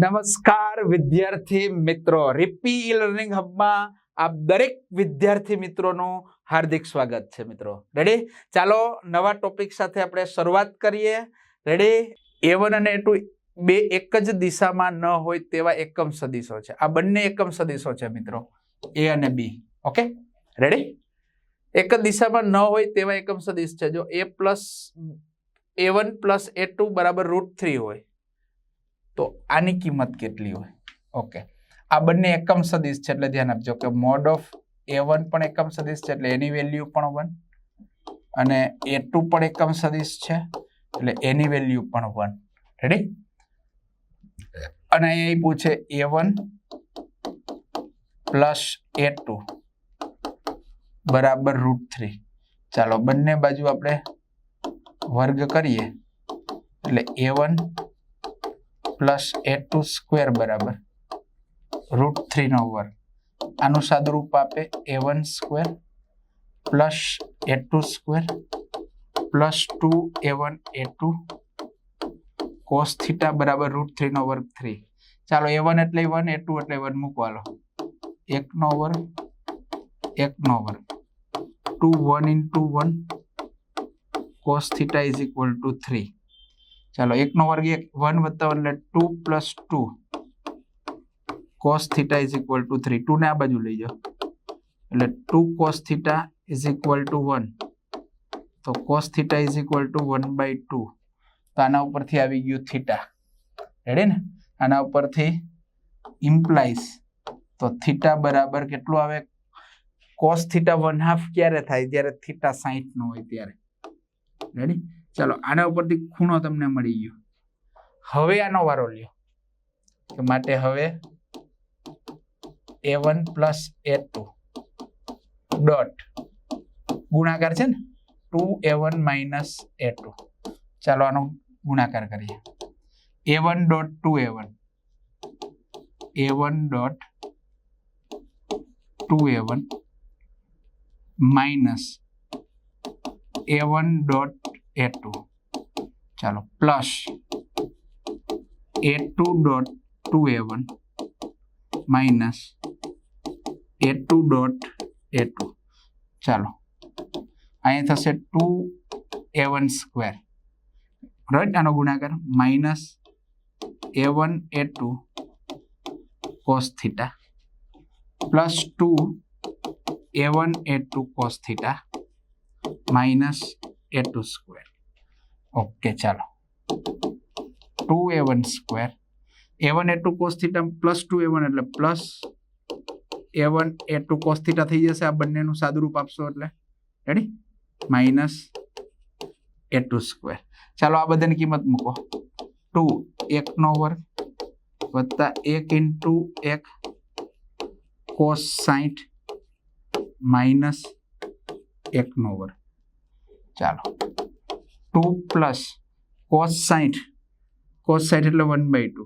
નમસ્કાર વિદ્યાર્થી મિત્રો. રિપી ઈ લર્નિંગ હબમાં આપ દરેક વિદ્યાર્થી મિત્રોનું હાર્દિક સ્વાગત છે મિત્રો. રેડી ચાલો નવા ટોપિક સાથે આપણે શરૂઆત કરીએ. રેડી એ વન અને એ ટુ બે એક જ દિશામાં ન હોય તેવા એકમ સદીશો છે. આ બંને એકમ સદીશો છે મિત્રો. એ અને બી ઓકે રેડી એક જ દિશામાં ન હોય તેવા એકમ સદીશ છે. જો એ plus a one plus a two બરાબર રૂટ થ્રી હોય તો આની કિંમત કેટલી હોય? ઓકે આ બંને એકમ સદિશ છે, એટલે ધ્યાન આપજો કે મોડ ઓફ એ વન પણ એકમ સદિશ છે, એટલે એની વેલ્યુ પણ વન અને એ ટુ પણ એકમ સદિશ છે, એટલે એની વેલ્યુ પણ વન રેડી અને એ પૂછે a one plus a two બરાબર રૂટ થ્રી ચાલો, બંને બાજુ આપણે વર્ગ કરીએ. એટલે a one plus a two square બરાબર. રૂટ થ્રીનો વર્ગ. આનું સાદુરૂપ આપે a one square plus a two square plus two a one a two cos theta બરાબર રૂટ થ્રીનો વર્ગ થ્રી. ચાલો એ વન એટલે વન, એ ટુ એટલે વન મૂકવાલો એકનો વર્ગ એકનો વર્ગ. Two one into one cos theta is equal to three. ચાલો એકનો વર્ગ એક, વન વત્તા એટલે two plus two cos theta is equal to three two ને આ બાજુ લઈ જાઓ. એટલે two cos theta is equal to one તો cos theta is equal to one by two તો આના ઉપરથી આવી ગયું થીટા. રેડી ને? આના ઉપરથી ઇમ્પ્લાઇઝ તો થીટા બરાબર કેટલું આવે? કોસ થીટા વન હાફ ક્યારે થાય? જ્યારે થીટા સાહીઠ નો હોય ત્યારે. રેડી ચાલો, આના ઉપરથી ખૂણો તમને મળી ગયો. હવે આનો વારો લ્યો. કે માટે હવે a one plus a two dot ગુણાકાર છે ને? Two a one minus a two ચાલો, આનો ગુણાકાર કરીએ. A one dot two a one a one dot two a one minus a one dot a two ચાલો plus a dot two a one minus a two dot a two ચાલો, અહીંયા થશે two a one square right આનો ગુણાકાર minus a one a two cos theta plus two a one a two cos theta minus a two square okay, ચાલો. Two a one square. A one a two cos plus two a one એટલે plus a one a two cos theta થઈ જશે આ બંનેનું સાદુરૂપ આપશો એટલે. Ready minus a two square. ચાલો આ બધાની કિંમત મૂકો. ટુ એકનો વર્ગ વત્તા એક ઇન્ટુ એક કોસ સાઠ માઇનસ એકનો વર્ગ. ચાલો. ટુ પ્લસ કોસ સાઠ કોસ સાઠ એટલે one by two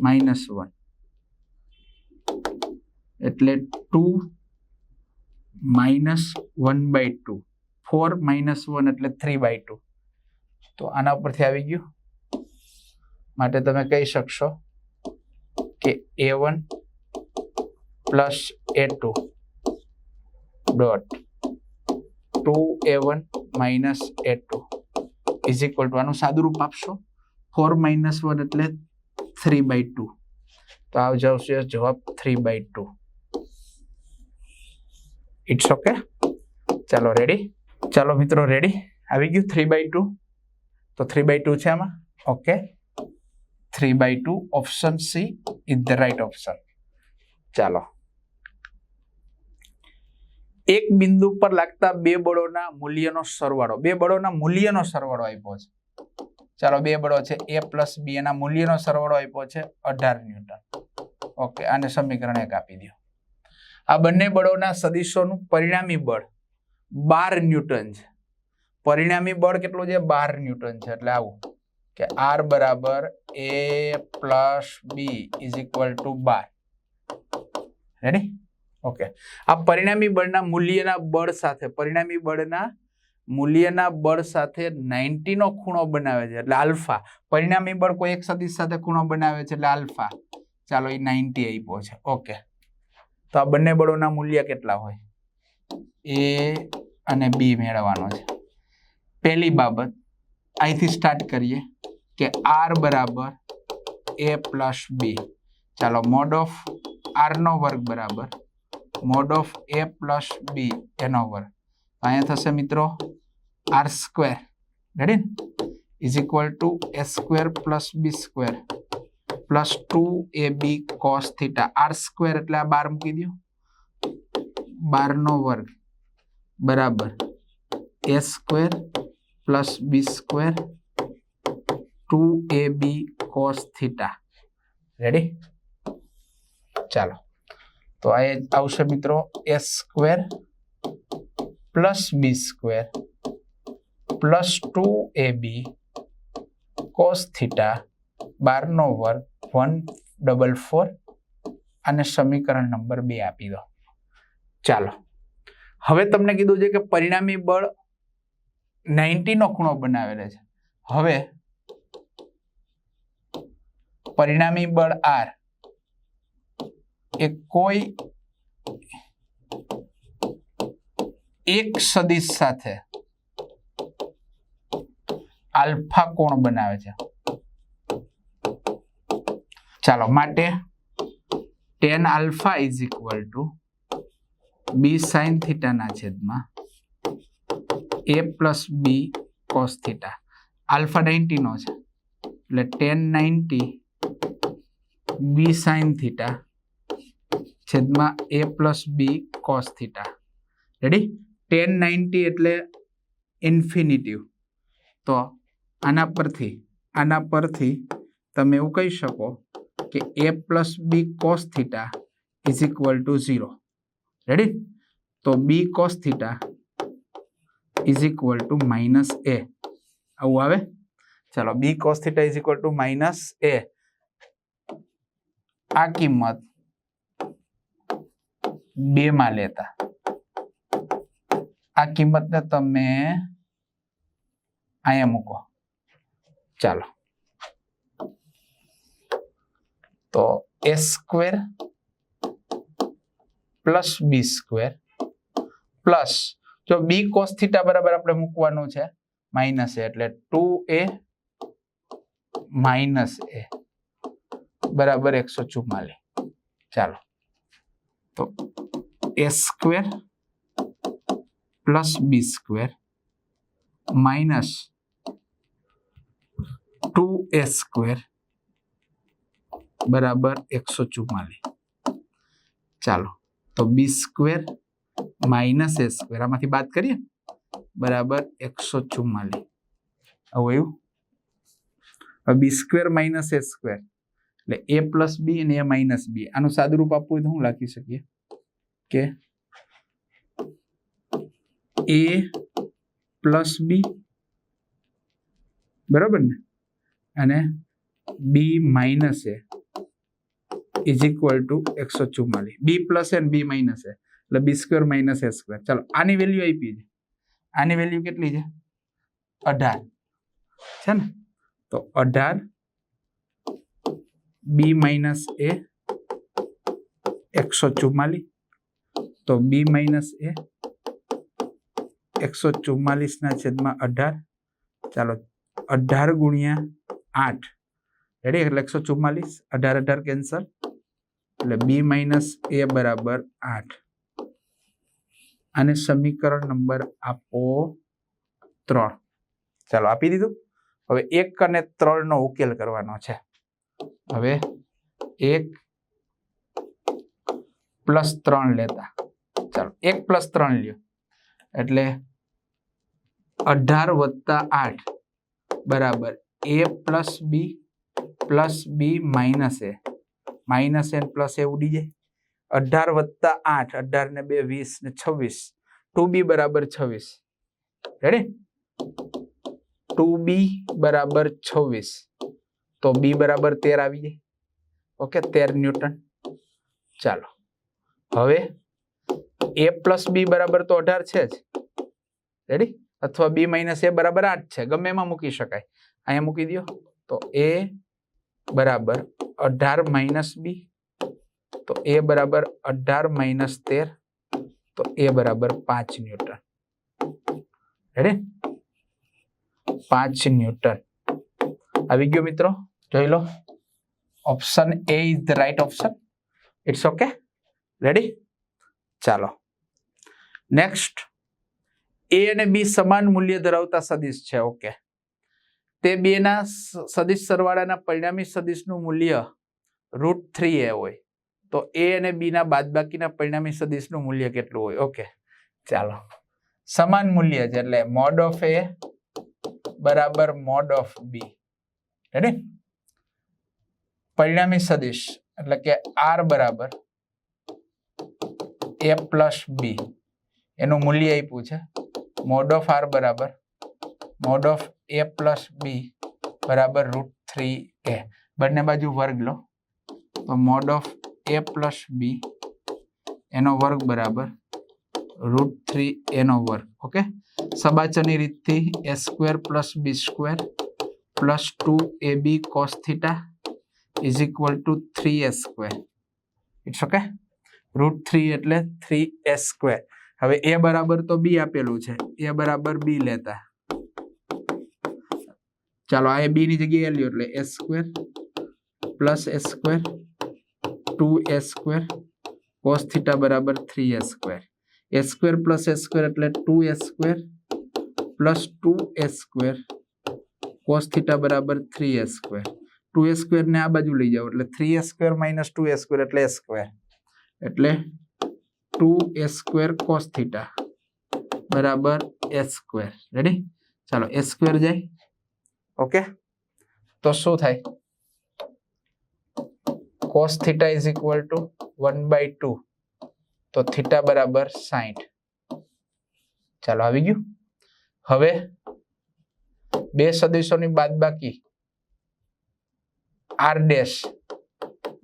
minus one એટલે two minus one by two four minus one એટલે થ્રી બાય ટુ તો આના ઉપરથી આવી ગયું. માટે તમે કહી શકશો કે a one plus a two dot two a one minus a two is equal to આનું સાદુરૂપ આપશો? ફોર માઇનસ વન એટલે થ્રી બાય ટુ તો આ આવશે જવાબ three by two it's okay ચાલો રેડી ચાલો, મિત્રો રેડી આવી ગયું થ્રી બાય ટુ તો થ્રી બાય ટુ છે આમાં? Okay three by two option C is the right option ચાલો. એક બિંદુ પર લાગતા બે બળોના મૂલ્યનો સરવાળો. બે બળોના મૂલ્યનો સરવાળો આપ્યો છે. ચાલો, બે બળો છે. એ પ્લસ બી એના મૂલ્યનો સરવાળો આપ્યો છે. અઢાર ન્યૂટન. ઓકે, આને સમીકરણ એક આપી દો. આ બંને બળોના સદીશોનું પરિણામી બળ બાર ન્યૂટન છે. પરિણામી બળ કેટલું છે? બાર ન્યૂટન છે. એટલે આવું કે આર બરાબર A plus B is equal to bar. Ready okay આ પરિણામી બળના મૂલ્યના બળ સાથે, પરિણામી બળના મૂલ્યના બળ સાથે નાઇન્ટીનો ખૂણો બનાવે છે એટલે આલ્ફા. પરિણામી બળ કોઈ એક સદીશ સાથે ખૂણો બનાવે છે એટલે આલ્ફા. ચાલો એ 90 આપ્યો છે. ઓકે તો આ બંને બળોના મૂલ્ય કેટલા હોય? એ અને બી મેળવવાનો છે. પહેલી બાબત, અહીંથી સ્ટાર્ટ કરીએ કે આર બરાબર એ પ્લસ બી. ચાલો મોડ ઓફ આરનો વર્ગ બરાબર mod of A plus B એનો વર્ગ અહીંયા થશે મિત્રો R square ready is equal to A square plus B square plus two A B cos theta R square એટલે આ બાર મૂકી દો. બારનો વર્ગ. બરાબર. A square plus B square two A B cos theta ready ચાલો. તો આ આવશે મિત્રો S square plus B square plus two A B cos theta બારનો વર્ગ વન ડબલ ફોર અને સમીકરણ નંબર બે આપી દો. ચાલો. હવે તમને કીધું છે કે પરિણામી બળ નાઇન્ટીનો ખૂણો બનાવેલો છે. હવે પરિણામી બળ આર એ કોઈ એક સદિશ સાથે આલ્ફા કોણ બનાવે છે? ચાલો, માટે tan alpha is equal to B sine થીટાના છેદમાં A plus B cos theta alpha નાઇન્ટીનો છે. એટલે tan ninety B sine theta છેદમાં A plus B cos theta ready tan ninety એટલે ઇન્ફિનિટિવ તો આના પરથી આના પરથી તમે એવું કહી શકો કે A plus B cos theta is equal to zero ready તો B cos theta is equal to minus A આવું આવે? ચાલો B cos theta is equal to minus A આ કિંમત બે માં લેતા. આ કિંમતને તમે અહીંયા મૂકો. ચાલો. તો A square plus B square plus જો બી કોસ થીટા બરાબર આપણે મૂકવાનું છે માઇનસ એટલે ટુ એ માઇનસ એ. બરાબર એકસો ચુમ્માલીસ ચાલો. તો A square plus B square minus two A square બરાબર એકસો ચુમ્માલીસ ચાલો, તો B square minus A square આમાંથી બાદ કરીએ? બરાબર એકસો ચુમ્માલીસ આવું એવું B square minus A square એટલે એ પ્લસ બી અને એ માઇનસ બી આનું સાદુરૂપ આપવું હોય તો હું લખી શકીએ? કે એ પ્લસ બી બરાબર ને? અને B minus A is equal to એકસો ચુમ્માલીસ B plus A B minus A એટલે B square minus A square ચાલો, આની વેલ્યુ આપી છે. આની વેલ્યુ કેટલી છે? અઢાર. છે ને? તો અઢાર બી માઇનસ એ એકસો ચુમ્માલીસ તો બી માઇનસ એ એકસો ચુમ્માલીસના છેદમાં અઢાર. ચાલો, અઢાર ગુણ્યા આઠ. રેડી એટલે એકસો ચુમ્માલીસ અઢાર અઢાર કેન્સલ એટલે બી માઇનસ એ બરાબર આઠ. અને સમીકરણ નંબર આપો ત્રણ. ચાલો, આપી દીધું. હવે એક અને ત્રણનો ઉકેલ કરવાનો છે. હવે એક પ્લસ ત્રણ લેતા. ચાલો, એક પ્લસ ત્રણ લ્યો. એટલે અઢાર વત્તા આઠ, બરાબર. A plus B plus B minus A minus N plus A ઉડી જાય. અઢાર વત્તા આઠ, અઢાર ને બે વીસ ને છવ્વીસ. ટુ બી બરાબર છવ્વીસ. રેડી ટુ બી બરાબર છવ્વીસ. તો બી બરાબર તેર આવી જાય. ઓકે તેર ન્યૂટન. ચાલો. હવે એ પ્લસ બી બરાબર તો અઢાર છે જ. રેડી અથવા બી માઇનસ એ બરાબર આઠ છે. ગમે એમાં મૂકી શકાય. અહીંયા મૂકી દો તો એ બરાબર અઢાર માઇનસ બી તો એ બરાબર અઢાર માઇનસ તેર. તો એ બરાબર પાંચ ન્યૂટન. રેડી પાંચ ન્યૂટન. આવી ગયો મિત્રો. જોઈ લો. Option A is the right option it's okay ready ચાલો. નેક્સ્ટ એ અને બી સમાન મૂલ્ય ધરાવતા સદિશ છે ઓકે તે બેના સદિશ સરવાળાના પરિણામી સદિશનું મૂલ્ય રૂટ થ્રી એ હોય. તો એ અને બીના બાદબાકીના પરિણામી સદિશનું મૂલ્ય કેટલું હોય ઓકે ચાલો. સમાન મૂલ્ય છે એટલે મોડ ઓફ એ બરાબર મોડ ઓફ બી રેડી પરિણામી સદિશ એટલે કે આર બરાબર એ પ્લસ બી એનું મૂલ્ય આપ્યું છે. મોડ ઓફ આર બરાબર. Mod of A plus B બરાબર રૂટ થ્રી એ બંને બાજુ વર્ગ લો. તો mod of A plus B એનો વર્ગ બરાબર રૂટ થ્રી એનો વર્ગ. ઓકે? સબાચની રીતથી A square plus B square plus two A B cos theta is equal to three A square it's okay root three એટલે થ્રી એ સ્ક્વેર હવે A બરાબર તો બી આપેલું છે. એ બરાબર બી લેતા. ચાલો, આ બી ની જગ્યાએ લ્યો એટલે A square plus A square two A square cos theta બરાબર three A square A square plus A square એટલે two A square plus two A square cos theta બરાબર three A square two A square ને આ બાજુ લઈ જાઓ એટલે three A square minus two A square એટલે એ સ્ક્વેર એટલે two A square cos theta બરાબર એ સ્ક્વેર. રેડી ચાલો, એ સ્ક્વેર જાય. ઓકે તો શું થાય? Cos theta is equal to one by two તો થીટા બરાબર સાઈઠ. ચાલો, આવી ગયું. હવે બે સદિશોની બાદબાકી. આર ડેશ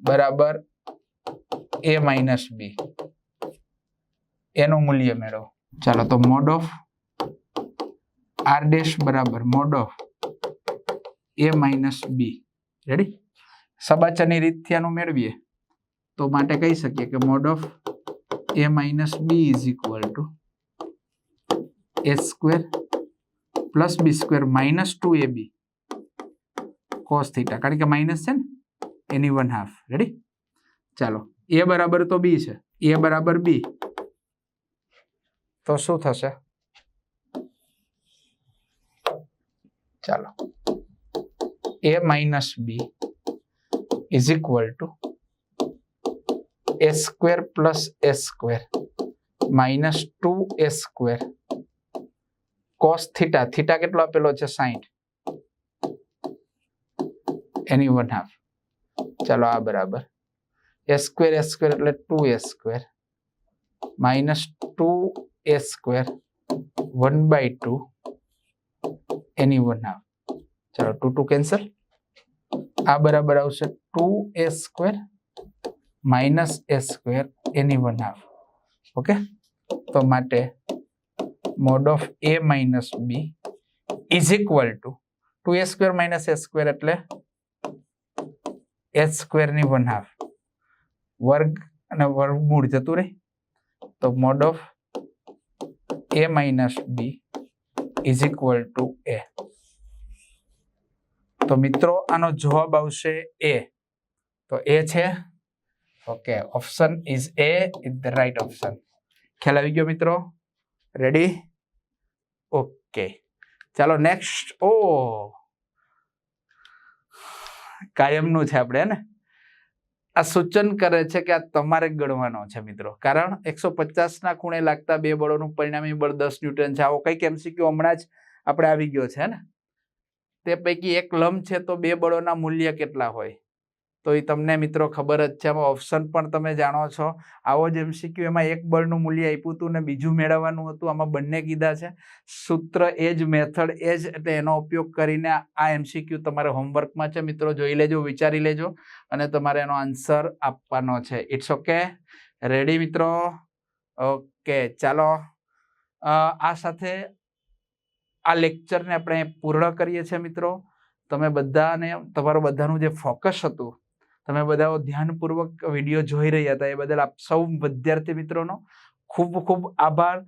બરાબર એ માઇનસ બી એનું મૂલ્ય મેળવો. ચાલો, તો મોડ ઓફ આર ડેશ બરાબર mod of A minus B ready સબાચાની રીતથી આનું મેળવીએ. તો માટે કહી શકીએ કે mod of A minus B is equal to A square plus B square minus two A B cos theta કારણ કે માઇનસ છે ને? એની વન હાફ રેડી ચાલો. એ બરાબર તો બી છે. એ બરાબર બી. તો શું થશે? ચાલો. A minus B is equal to A square plus A square minus two A square cos theta. Theta કેટલો આપેલો છે? સાઈઠ. એની વન હાફ. ચાલો, આ બરાબર. એ સ્ક્વેર એ સ્ક્વેર એટલે two A square minus two A square one by two any one half ચાલો ટુ ટુ કેન્સલ આ બરાબર આવશે two A square minus A square any one half okay તો માટે mod of A minus B is equal to two A square minus A square એટલે A સ્ક્વેરની one half વર્ગ અને વર્ગમૂળ જતું રહે. તો mod of A minus B is equal to A તો મિત્રો, આનો જવાબ આવશે એ તો એ છે. Okay option is A is the right option ખ્યાલ આવી ગયો મિત્રો? રેડી ઓકે ચાલો નેક્સ્ટ ઓ! કાયમનું છે આપણે ને? આ સૂચન કરે છે કે આ તમારે ગણવાનો છે મિત્રો. કારણ એકસો ના ખૂણે લાગતા બે બળોનું પરિણામી બળ દસ ન્યૂટન છે. આવો કંઈક એમસીક્યુ હમણાં જ આપણે આવી ગયો છે ને? તે પૈકી એક લંબ છે તો બે બળોના મૂલ્ય કેટલા હોય? તો એ તમને મિત્રો ખબર જ છે. આમાં ઓપ્શન પણ તમે જાણો છો. આવો જ એમસીક્યુ એમાં એક બળનું મૂલ્ય આપ્યું હતું ને બીજું મેળવવાનું હતું. આમાં બંને કીધા છે. સૂત્ર એ જ મેથડ એ જ એટલે એનો ઉપયોગ કરીને આ એમસીક્યુ તમારે હોમવર્કમાં છે મિત્રો જોઈ લેજો, વિચારી લેજો અને તમારે એનો આન્સર આપવાનો છે. ઇટ્સ ઓકે રેડી મિત્રો? ઓકે ચાલો. આ સાથે આ લેક્ચરને આપણે પૂર્ણ કરીએ છીએ મિત્રો. તમે બધાને, તમારું બધાનું જે ફોકસ હતું તમે બધા ધ્યાનપૂર્વક વીડિયો જોઈ રહ્યા હતા. એ બદલ આપ સૌ વિદ્યાર્થી મિત્રોનો ખૂબ ખૂબ આભાર.